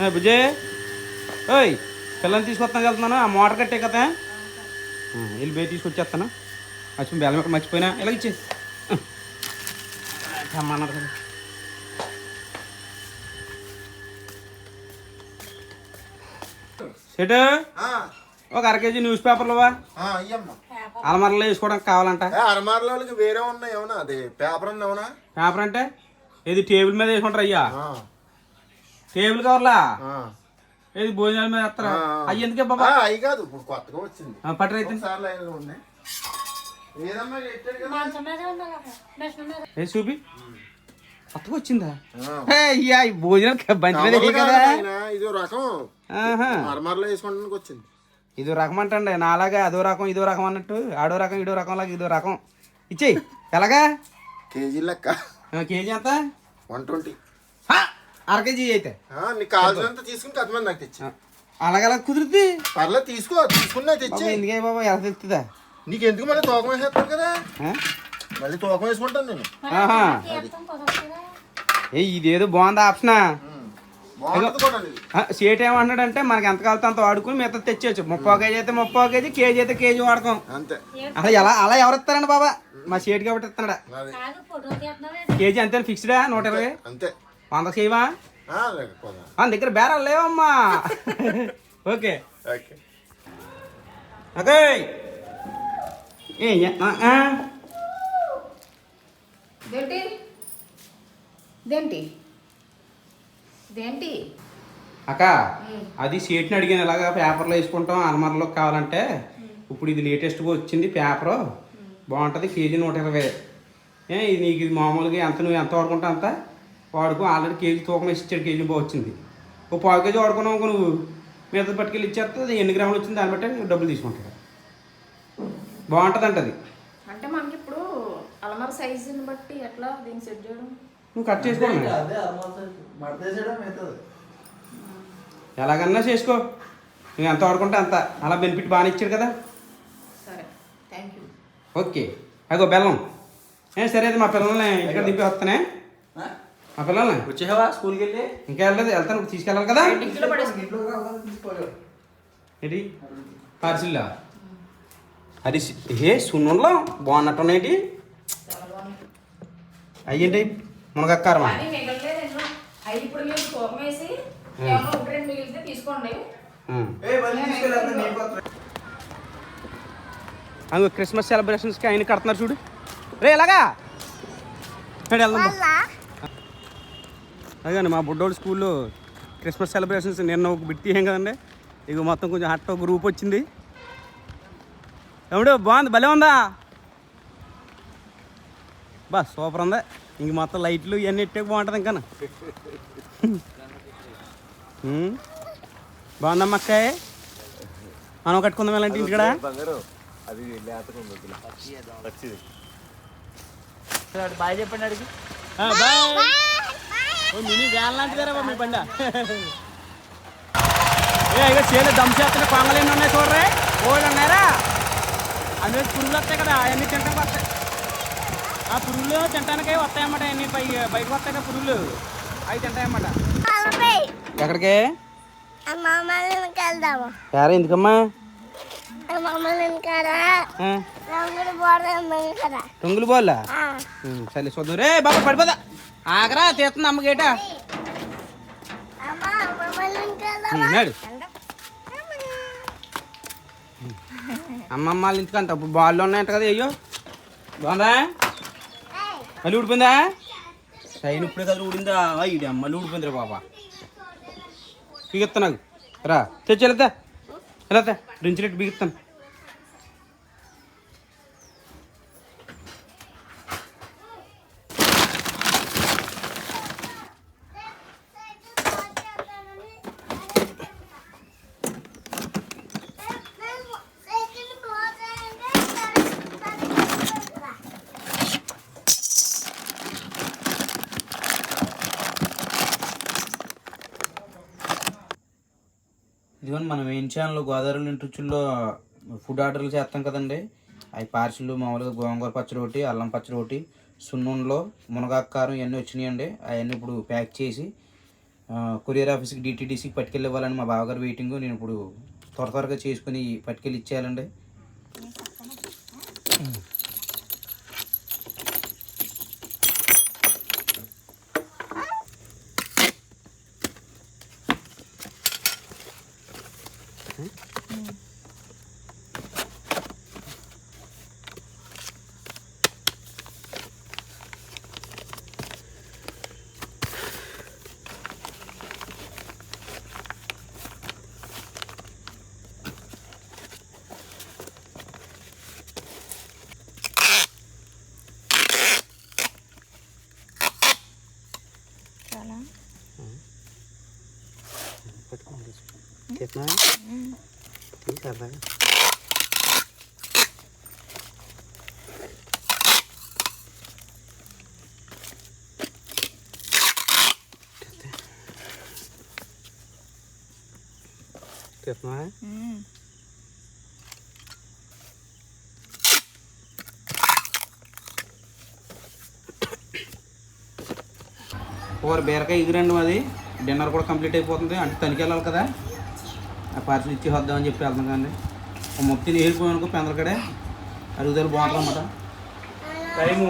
ఏ, బుజ్జే ఓయ్ పిల్లల్ని తీసుకొస్తాను వెళ్తున్నాను. ఆ మోటార్ కట్టే కదా. వెళ్ళి బయట తీసుకొచ్చేస్తాను. మర్చిపోయి బెల్లం ఇక్కడ మర్చిపోయినా. ఇలా ఇచ్చే అమ్మన్నారు కదా. సెటు ఒక అర కేజీ న్యూస్ అయ్యమ్మా అలమరలో వేసుకోవడానికి కావాలంట. వాళ్ళకి వేరే ఉన్నాయి అది పేపర్ ఉంది ఏమన్నా? పేపర్ అంటే? ఏది టేబుల్ మీద వేసుకుంటారు అయ్యా. టేబుల్ కవర్లా ఆ. ఏది భోజనాల మీద వేస్తారా. అయ్యి ఎందుకే ఆ, బాబా అయి కాదు ఇప్పుడు కొత్తగా వచ్చింది. పట్టరు అయితే. ఏ చూపి? కొత్తగా వచ్చిందా? అయ్యా ఈ భోజనం బంచి కదా ఇది రకం. ఆహా. అరమార్లో వేసుకోవడానికి వచ్చింది. ఇదో రకం అంటండి నాలాగా అదో రకం ఇదో రకం అన్నట్టు ఆడో రకం ఇడో రకం లాగా ఇదో రకం. ఇచ్చేయి ఎలాగా? కేజీ లెక్క. కేజీ ఎంత? One twenty. అర కేజీ అయితే. నీకు కావాల్సినంత తీసుకుని నాకు తెచ్చి. అలాగలా కుదురుద్ది. పర్లేదు తీసుకో తీసుకున్నా తెచ్చి. ఎందుకే బాబా ఎలా తెలుస్తుందా? నీకు ఎందుకు మళ్ళీ తూకం వేసేస్తాను కదా? మళ్ళీ తూకం వేసుకుంటాను నేను. ఏ ఇదేదో బాగుంది ఆప్షనా? సేట్ ఏమంటున్నాడంటే మనకి ఎంత కావాలితే అంత వాడుకుని మిగతా తెచ్చేయచ్చు. ముప్పై కేజీ అయితే ముప్పై కేజీ కేజీ అయితే కేజీ వాడకం అంతే. అలా ఎలా అలా ఎవరు ఇస్తారండి బాబా? మా సేట్ కాబట్టి ఇస్తున్నాడా? కేజీ అంతే ఫిక్స్డా నూట ఇరవై? అంతే. వంద చేయవా మన దగ్గర బేరాలు లేవమ్మా. ఓకే. ఓకే. ఓకే ఏం చేస్తున్నా? ఆ? ఇదేంటి ఇదేంటి ఇదేంటి అక్క అది సీట్ని అడిగాను ఇలాగా పేపర్లో వేసుకుంటాం అల్మార్లో కావాలంటే. ఇప్పుడు ఇది లేటెస్ట్గా వచ్చింది పేపరు. బాగుంటుంది కేజీ నూట ఇరవై. ఏ ఇది నీకు ఇది మామూలుగా ఎంత నువ్వు ఎంత వాడుకుంటావు అంత? వాడుకో ఆల్రెడీ కేజీ తూకం వేసి ఇచ్చాడు కేజీ బాగా వచ్చింది. ఓ పావు కేజీ వాడుకున్నావు నువ్వు మీద పట్టుకెళ్ళి ఇచ్చేస్తే అది ఎన్ని గ్రాములు వచ్చింది దాన్ని బట్టి నువ్వు డబ్బులు తీసుకుంటాడు బాగుంటుంది అంటది అంటే మనకి ఇప్పుడు అలమర సైజుని బట్టి ఎట్లా దీన్ని సెట్ చేయడం? నువ్వు కట్ చేసుకోండి ఎలాగన్నా చేసుకో. నువ్వు ఎంత వాడుకుంటే అంత. అలా బెనిఫిట్ బాగానే ఇచ్చాడు కదా. సరే. Thank you okay. అగో బెల్లం. ఏ సరే అయితే మా పిల్లల్ని ఇక్కడ దింపి వస్తానే. మా పిల్లల్ని వచ్చేవా స్కూల్కి వెళ్ళి? ఇంకా వెళ్ళలేదు వెళ్తాను తీసుకెళ్ళాలి కదా? ఏంటి పార్సిల్లా అది ఏ సున్నుండలో? బాగున్నట్టున్నాయి అయ్యేంటి? మునగక్కారమా? క్రిస్మస్ సెలబ్రేషన్స్కి ఆయన కడుతున్నారు చూడు. రే ఎలాగా? వెళ్దాం. అదే మా బుడ్డోడు స్కూల్లో క్రిస్మస్ సెలబ్రేషన్స్ నిన్న ఒక బిట్ తీయం కదండి. ఇక మొత్తం కొంచెం హట్ గ్రూప్ వచ్చింది. ఏమిడు బాగుంది భలే ఉందా? బా సూపర్ ఉంది. ఇంక మొత్తం లైట్లు ఇవన్నీ ఇట్టే బాగుంటుంది ఇంకా బాగుందమ్మా అక్కాయ్ మనం కట్టుకుందాం ఎలాంటి ఇంటి కూడా. బాయ్ చెప్పండి అడిగి. బాయ్. మినీ వ్యాన్ లాంటిదేరా మీ బండ. ఏ ఇక చేను దమ్ చేస్తున్న కొంగలు ఎన్ని ఉన్నాయి చూడరే. కోళ్ళు ఉన్నారా అవి పురుగులు వస్తాయి కదా అవన్నీ తింటానికి వస్తాయి. ఆ పురుగులు తింటానికే వస్తాయన్నమాట అన్ని పై బయటకు వస్తాయి కదా పురుగులు. అవి తింటాయన్నమాట. ఎక్కడికి? యారా ఎందుకమ్మా? రంగులు బోల్లా సరే చూద్దాం. రే బాబా పడిపోదా? ఆగరా తీస్తుంది అమ్మగేట. అమ్మా మమ్మల్ని కదా నాడు అమ్మమ్మ వాళ్ళ ఇంటికంట అప్పుడు బాల్లో ఉన్నాయంట కదా అయ్యో. బాగుందా? మళ్ళీ ఊడిపోయిందా? సైన్ ఇప్పుడే కదా ఊడిందా? ఇది మళ్ళీ ఊడిపోయిందిరా బాబా బిగిస్తా నాకు. రా. తెచ్చి వెళ్తా వెళ్తా రించినట్టు బిగిస్తాను కదండి మనం ఏం ఛానల్ గోదావరి రుచుల్లో ఫుడ్ ఆర్డర్లు చేస్తాం కదండి. అవి పార్సిల్ మామూలుగా గోంగూర పచ్చడి ఒకటి అల్లం పచ్చడి ఒకటి సున్నుండలో మునగాకారం ఇవన్నీ వచ్చినాయండి. అవన్నీ ఇప్పుడు ప్యాక్ చేసి కొరియర్ ఆఫీస్కి డిటీడీసీకి పట్టుకెళ్ళి ఇవ్వాలని మా బావగారు వెయిటింగ్. నేను ఇప్పుడు త్వర త్వరగా చేసుకుని పట్టుకెళ్ళి ఇచ్చేయాలండి. 응? 응. Salam. कितना है ठीक है कितना है और बेरका इग्रेंड मे డిన్నర్ కూడా కంప్లీట్ అయిపోతుంది. అంటే తనిఖీ వెళ్ళాలి కదా. ఆ పార్సల్ ఇచ్చి వద్దామని చెప్పి వెళ్తాం కానీ ఒక మొత్తం అనుకో పెందలకడే అరుగుదల బాగుంటుంది అన్నమాట. టైము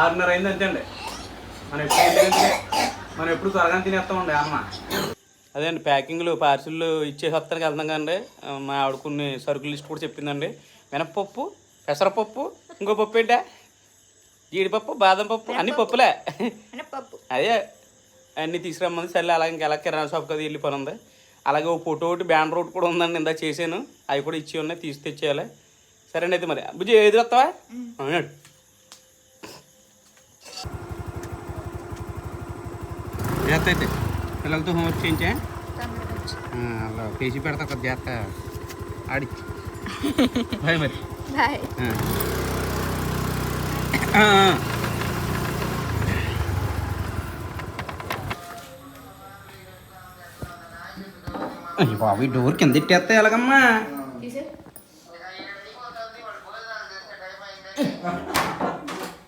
ఆరున్నర అయింది అంతే అండి. మనం ఎప్పుడు మనం ఎప్పుడు త్వరగా తినేస్తామండి అన్న. అదే అండి ప్యాకింగ్లు పార్సిల్ ఇచ్చేసి వస్తానికి వెళ్తాం కండి మా ఆవిడ కొన్ని సరుకుల లిస్ట్ కూడా చెప్పిందండి. మినప్పప్పు పెసరపప్పు ఇంకో పప్పు ఏంటా? జీడిపప్పు బాదం పప్పు అన్ని పప్పులే. పప్పు అదే అన్నీ తీసుకురమ్మంది సరే అలాగే ఇంకా ఎలా కిరాణా షాప్ కదా వెళ్ళి పని ఉంది అలాగే ఓ ఫోటో ఒకటి బ్యాన్ రోడ్ కూడా ఉందండి ఇందా చేశాను. అవి కూడా ఇచ్చి ఉన్నాయి తీసి తెచ్చేయాలి. సరేండి అయితే మరి. బుజ్జి ఏది వస్తావా? అవునండి. జాగ్రత్త అయితే. పిల్లలతో హోంవర్క్ చేయించా? అలా పేసి పెడతా ఒక జాగ్రత్త. ఆడిచ్చి బాయ్ మరి. బాయ్. అయ్య బాబు ఈ డోర్ కింద ఎట్టేస్తే ఎలాగమ్మా?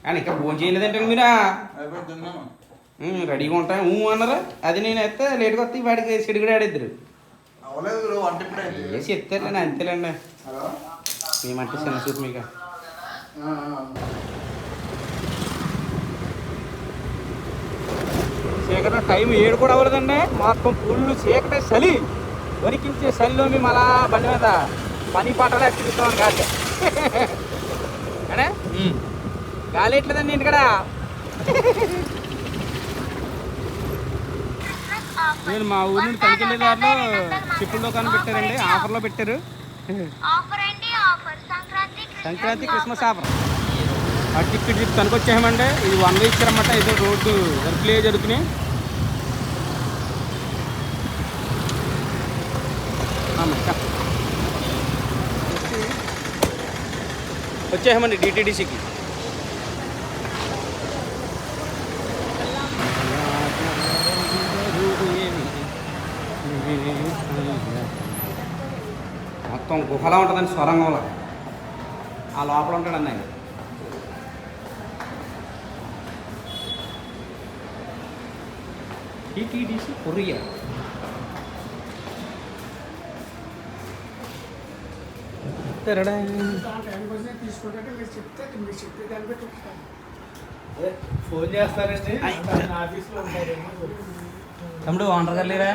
కానీ ఇంకా భోజనం చేయలేదంటే మీరా? రెడీగా ఉంటాయి ఊ అన్నారు. అది నేను ఎత్తే లేట్గా వస్తే వాడికి సిడిగడి ఆడిద్దరు. ఏ చెప్తారులేండి అంతేలేండి. హలో? మేమంటే చిన్న చూపు మీకు ఆ, ఆ. చీకట టైం ఏడు కూడా అవ్వలేదండి. మొత్తం ఫుల్ చీకట చలి వరికించే చలిలో మేము అలా బండి మీద పని పాటలు ఎక్కిస్తాం గాలి అనే? గాలి ఎట్లేదండి ఇంటికడ? నేను మా ఊరి నుండి పనికెళ్ళే దారిలో చెప్పుల దుకాణం పెట్టారండి ఆఫర్లో పెట్టారు. Sankranti Christmas offer. అటు ఇక్కడ చెప్పి కనుకొచ్చామంటే ఇది వన్ వే ఇచ్చారన్నమాట ఇది రోడ్డు వర్క్లే జరుగుతున్నాయి. వచ్చేసామండి డిటీడీసీకి మొత్తం గుహలా ఉంటుందండి స్వరంగంలో. ఆ లోపల ఉంటాడండి ఆయన టీటీడీసీ కొరియా తెరడా. ఫోన్ చేస్తారండి ఐ. ఆఫీస్లో ఉంటారేమో తమ్ముడు ఓనర్ గారు లేరా?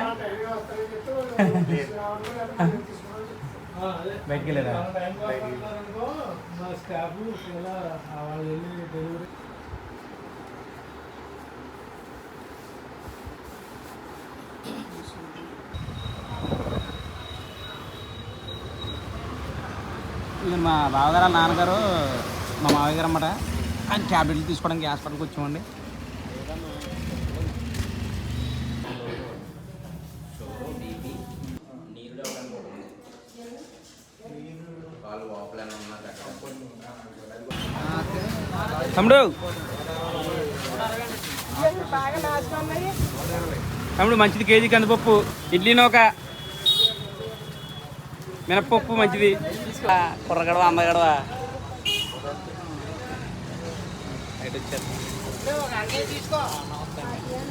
ఆ, అదే. బయటికి వెళ్ళారా? స్టాఫ్ ఇలా డెలివరీ ఇది మా బావగారు నాన్నగారు మా మావయ్య గారు అన్నమాట. ఆయన ట్యాబ్లెట్లు తీసుకోవడానికి హాస్పిటల్కి వచ్చామండి. తమ్ముడు. తమ్ముడు మంచిది కేజీ కందిపప్పు ఇడ్లీ నూక మినప్పప్పు మంచిది. కుర్రగడవ అమ్మగడవ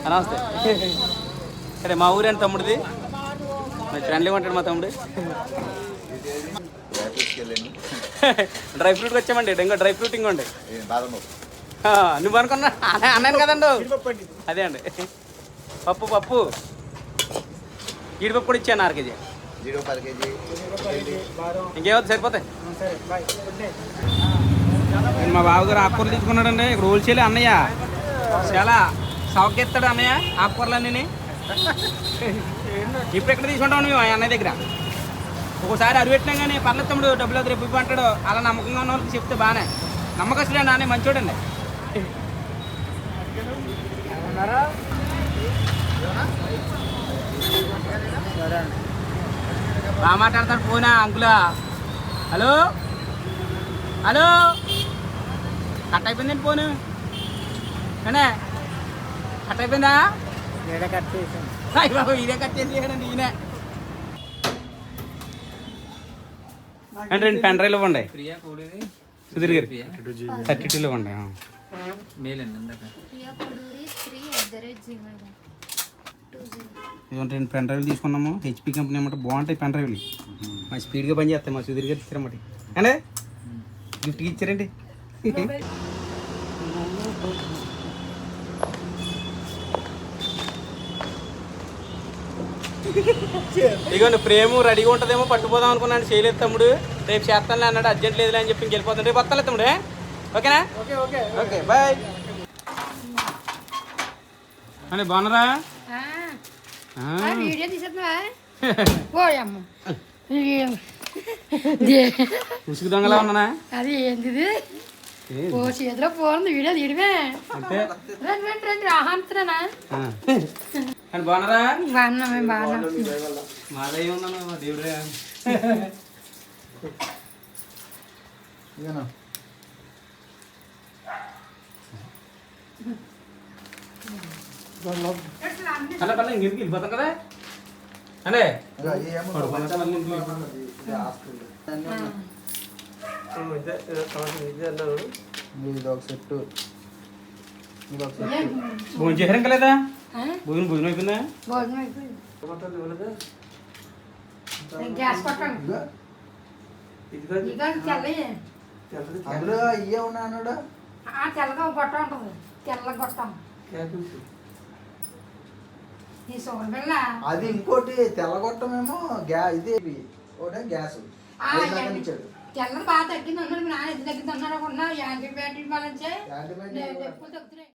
నమస్తే. సరే మా ఊరేంటి తమ్ముడిది? ఫ్రెండ్లీ ఫ్రెండ్లీగా ఉంటాడు మా తమ్ముడు. డ్రై ఫ్రూట్కి వచ్చామండి ఇంకా డ్రై ఫ్రూట్ ఇంకోండి నువ్వు అనుకున్నా? అన్న- అన్నాను కదండు. అదే అండి. పప్పు పప్పు. జీడిపప్పు కూడా ఇచ్చాను ఆరు కేజీ జీరో పది కేజీ. ఇంకేమవుతుంది సరిపోతాయి. మా బావగారు ఆకుకూరలు తీసుకున్నాడండి ఇక్కడ హోల్సేల్ అన్నయ్య. చాలా సౌకెత్తాడు అన్నయ్య ఆకుకూరలు అన్నీ ఇప్పుడు ఎక్కడ తీసుకుంటాం మేము? అన్నయ్య దగ్గర. ఒక్కోసారి అరిపెట్టినా కానీ పర్లేదు తమ్ముడు డబ్బులు అది రేపు అంటాడు. అలా నమ్మకంగా ఉన్న వాళ్ళకి చెప్తే బాగానే నమ్మకస్తులే నాన్న మంచోడండి. బాగా మాట్లాడతాడు ఫోనా అంకులా? హలో? హలో? కట్ అయిపోయిందండి ఫోను. అనే కట్ అయిపోయిందా? అయ్య బాబు ఇదే కట్ చేసేయడండి ఈయన. అంటే రెండు పెన్ డ్రైవ్లు ఇవ్వండి. ప్రియా కూడేది. సుధీర్ గారు. థర్టీ టూలో ఇవ్వండి ఆ. మేలండి రెండు పెన్ డ్రైవ్లు తీసుకున్నాము. హెచ్పి కంపెనీ అన్నమాట బాగుంటాయి పెన్ డ్రైవ్లు మా స్పీడ్గా పని చేస్తాయి మా సుధీర్ గారు ఇచ్చారన్నమాట అంటే గిఫ్ట్కి ఇచ్చారండి. ఇదిగోండి ప్రేమ రెడీగా ఉంటుందేమో పట్టుపోదాం అనుకున్నాను. చేయలేదు తమ్ముడు. రేపు చేస్తానులే అన్నాడు అర్జెంట్ లేదులే అని చెప్పి ఇంకెళ్ళిపోతాను రేపు వస్తాలే తమ్ముడు? ఓకేనా? Okay okay. Okay bye. అని బాగున్నారా. వీడియో ముసుగు దొంగలా ఉన్నానా? అది ఏంటిది? ఓ చేతిలో పోతుంది వీడియో తీయడమే. రండి రండి రండి బాగున్నారా? బాగున్నాం మేము బాగున్నాం. మాదయ్య ఉన్నాను మా దేవుడే? ఇదేనా? అలా పర్లేదు ఇంటికి వెళ్ళిపోతాం కదా? అంటే ఇదిగో ఈ ఏమో పడుకున్నాక మళ్ళీ ఇంటికి వెళ్ళిపోతాం. ఇది హాస్టల్. ఇది ఒక సెట్. ఇది ఒక సెట్. భోజనం చేశారు లేదా? భోజనం భోజనం అయిపోయిందా? భోజనం అయిపోయింది. గ్యాస్ కొట్టండి అందులో ఇయ్యే ఉన్నా అన్నాడు? ఆ తెల్లగా గొట్టం ఉంటుంది. తెల్ల అది ఇంకోటి తెల్లగొట్టమేమో గ్యా ఇది ఒకటే గ్యాస్. ఇచ్చాడు తెల్లది బాగా తగ్గింది అన్నాడు నాన్న ఎంత తగ్గింది అన్నాడు యాంటీబయాటిక్ తగ్గుతున్నాయి